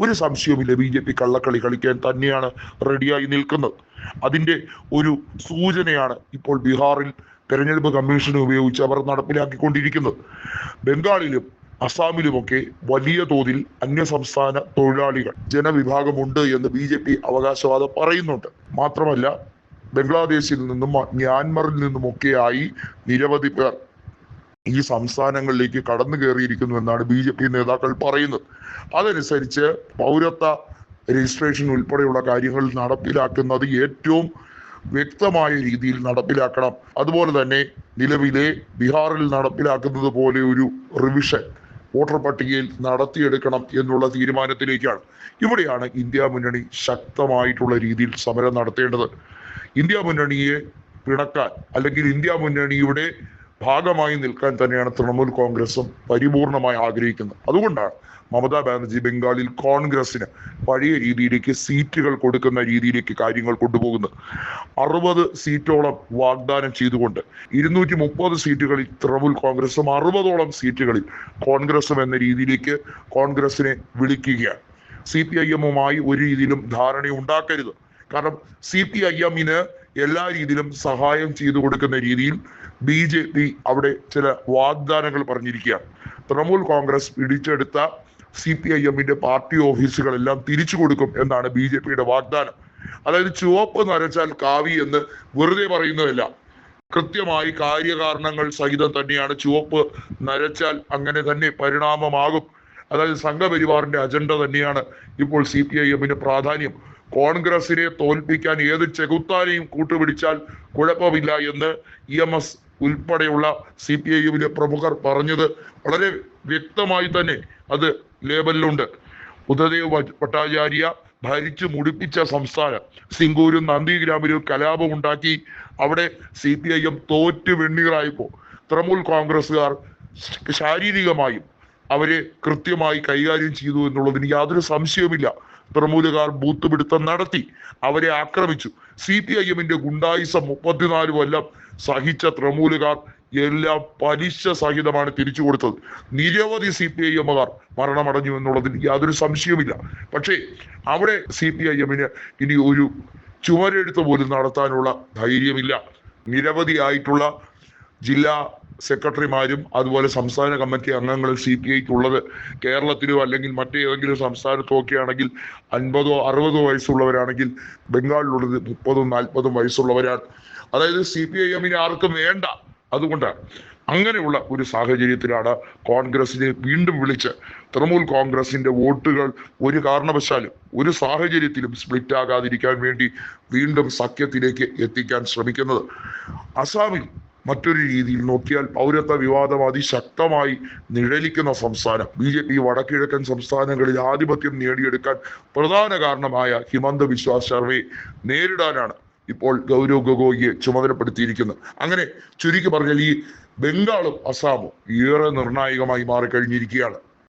ഒരു സംശയവുമില്ല. B J P കള്ളക്കളി കളിക്കാൻ തന്നെയാണ് റെഡിയായി നിൽക്കുന്നത്. അതിന്റെ ഒരു സൂചനയാണ് ഇപ്പോൾ ബീഹാറിൽ തെരഞ്ഞെടുപ്പ് കമ്മീഷനെ ഉപയോഗിച്ച് അവർ നടപ്പിലാക്കിക്കൊണ്ടിരിക്കുന്നത്. ബംഗാളിലും അസാമിലുമൊക്കെ വലിയ തോതിൽ അന്യസംസ്ഥാന തൊഴിലാളികൾ ജനവിഭാഗമുണ്ട് എന്ന് ബി ജെ പി അവകാശവാദം പറയുന്നുണ്ട്. മാത്രമല്ല ബംഗ്ലാദേശിൽ നിന്നും മ്യാൻമറിൽ നിന്നുമൊക്കെയായി നിരവധി പേർ ഈ സംസ്ഥാനങ്ങളിലേക്ക് കടന്നു കയറിയിരിക്കുന്നു എന്നാണ് ബി ജെ പി നേതാക്കൾ പറയുന്നത്. അതനുസരിച്ച് പൗരത്വ രജിസ്ട്രേഷൻ ഉൾപ്പെടെയുള്ള കാര്യങ്ങൾ നടപ്പിലാക്കുന്നത് ഏറ്റവും വ്യക്തമായ രീതിയിൽ നടപ്പിലാക്കണം. അതുപോലെ തന്നെ നിലവിലെ ബീഹാറിൽ നടപ്പിലാക്കുന്നത് പോലെ ഒരു റിവിഷൻ വോട്ടർ പട്ടികയിൽ നടത്തിയെടുക്കണം എന്നുള്ള തീരുമാനത്തിലേക്കാണ്. ഇവിടെയാണ് ഇന്ത്യ മുന്നണി ശക്തമായിട്ടുള്ള രീതിയിൽ സമരം നടത്തേണ്ടത്. ഇന്ത്യ മുന്നണിയെ പിണക്കാൻ അല്ലെങ്കിൽ ഇന്ത്യ മുന്നണിയുടെ ഭാഗമായി നിൽക്കാൻ തന്നെയാണ് തൃണമൂൽ കോൺഗ്രസും പരിപൂർണമായി ആഗ്രഹിക്കുന്നത്. അതുകൊണ്ടാണ് മമതാ ബാനർജി ബംഗാളിൽ കോൺഗ്രസിന് പഴയ രീതിയിലേക്ക് സീറ്റുകൾ കൊടുക്കുന്ന രീതിയിലേക്ക് കാര്യങ്ങൾ കൊണ്ടുപോകുന്നത്. അറുപത് സീറ്റോളം വാഗ്ദാനം ചെയ്തുകൊണ്ട് ഇരുന്നൂറ്റി മുപ്പത് സീറ്റുകളിൽ തൃണമൂൽ കോൺഗ്രസും അറുപതോളം സീറ്റുകളിൽ കോൺഗ്രസും എന്ന രീതിയിലേക്ക് കോൺഗ്രസിനെ വിളിക്കുകയാണ്. സി പി ഐ എമ്മുമായി ഒരു രീതിയിലും ധാരണ ഉണ്ടാക്കരുത്. കാരണം സി പി ഐ എമ്മിന് എല്ലാ രീതിയിലും സഹായം ചെയ്തു കൊടുക്കുന്ന രീതിയിൽ ബി ജെ പി അവിടെ ചില വാഗ്ദാനങ്ങൾ പറഞ്ഞിരിക്കുകയാണ്. തൃണമൂൽ കോൺഗ്രസ് പിടിച്ചെടുത്ത സി പി ഐ എമ്മിന്റെ പാർട്ടി ഓഫീസുകളെല്ലാം തിരിച്ചു കൊടുക്കും എന്നാണ് ബി ജെ പിയുടെ വാഗ്ദാനം. അതായത് ചുവപ്പ് നരച്ചാൽ കാവി എന്ന് വെറുതെ പറയുന്നതല്ല. കൃത്യമായി കാര്യകാരണങ്ങൾ സഹിതം തന്നെയാണ് ചുവപ്പ് നരച്ചാൽ അങ്ങനെ തന്നെ പരിണാമമാകും. അതായത് സംഘപരിവാറിന്റെ അജണ്ട തന്നെയാണ് ഇപ്പോൾ സി പി ഐ പ്രാധാന്യം. കോൺഗ്രസിനെ തോൽപ്പിക്കാൻ ഏത് ചെകുത്താനെയും കൂട്ടുപിടിച്ചാൽ കുഴപ്പമില്ല എന്ന് ഇ എം എസ് ഉൾപ്പെടെയുള്ള സി പി ഐ എമ്മിലെ പ്രമുഖർ പറഞ്ഞത് വളരെ വ്യക്തമായി തന്നെ അത് ലേബലിലുണ്ട്. ബുദ്ധദേവ് ഭട്ടാചാര്യ ഭരിച്ചു മുടിപ്പിച്ച സംസ്ഥാനം സിംഗൂരും നന്ദിഗ്രാമിലും കലാപം ഉണ്ടാക്കി അവിടെ സി പി ഐ എം തോറ്റ് വെണ്ണീറായപ്പോ തൃണമൂൽ കോൺഗ്രസ്സുകാർ ശാരീരികമായും അവരെ കൃത്യമായി കൈകാര്യം ചെയ്തു എന്നുള്ളതിന് യാതൊരു സംശയവുമില്ല. തൃണമൂലുകാർ ബൂത്ത് പിടുത്തം നടത്തി അവരെ ആക്രമിച്ചു. സി പി ഐ എമ്മിന്റെ ഗുണ്ടായിസം മുപ്പത്തിനാല് കൊല്ലം സഹിച്ച തൃണമൂലുകാർ എല്ലാം പലിശ സഹിതമാണ് തിരിച്ചു കൊടുത്തത്. നിരവധി സി പി ഐ എമ്മുകാർ മരണമടഞ്ഞു എന്നുള്ളതിൽ യാതൊരു സംശയവുമില്ല. പക്ഷേ അവിടെ സി പി ഐ എമ്മിന് ഇനി ഒരു ചുമരെഴുത്ത് പോലും നടത്താനുള്ള ധൈര്യമില്ല. നിരവധിയായിട്ടുള്ള ജില്ലാ സെക്രട്ടറിമാരും അതുപോലെ സംസ്ഥാന കമ്മിറ്റി അംഗങ്ങളും സി പി ഐക്ക് ഉള്ളത് കേരളത്തിലോ അല്ലെങ്കിൽ മറ്റേതെങ്കിലും സംസ്ഥാനത്തോ ഒക്കെ ആണെങ്കിൽ അൻപതോ അറുപതോ വയസ്സുള്ളവരാണെങ്കിൽ ബംഗാളിലുള്ളത് മുപ്പതും നാൽപ്പതും വയസ്സുള്ളവരാണ്. അതായത് സി പി ഐ എമ്മിനെ ആർക്കും വേണ്ട. അതുകൊണ്ടാണ് അങ്ങനെയുള്ള ഒരു സാഹചര്യത്തിലാണ് കോൺഗ്രസിനെ വീണ്ടും വിളിച്ച് തൃണമൂൽ കോൺഗ്രസിന്റെ വോട്ടുകൾ ഒരു കാരണവശാലും ഒരു സാഹചര്യത്തിലും സ്പ്ലിറ്റ് ആകാതിരിക്കാൻ വേണ്ടി വീണ്ടും സഖ്യത്തിലേക്ക് എത്തിക്കാൻ ശ്രമിക്കുന്നത്. അസാമിൽ മറ്റൊരു രീതിയിൽ നോക്കിയാൽ പൗരത്വ വിവാദം അതിശക്തമായി നിഴലിക്കുന്ന സംസ്ഥാനം. ബി ജെ പി വടക്കിഴക്കൻ സംസ്ഥാനങ്ങളിൽ ആധിപത്യം നേടിയെടുക്കാൻ പ്രധാന കാരണമായ ഹിമന്ത ബിശ്വ ശർമ്മയെ നേരിടാനാണ് ഇപ്പോൾ ഗൗരവ് ഗൊഗോയിയെ ചുമതലപ്പെടുത്തിയിരിക്കുന്നത്. അങ്ങനെ ചുരുക്കി പറഞ്ഞാൽ ഈ ബംഗാളും അസാമും ഏറെ നിർണായകമായി മാറിക്കഴിഞ്ഞിരിക്കുകയാണ്.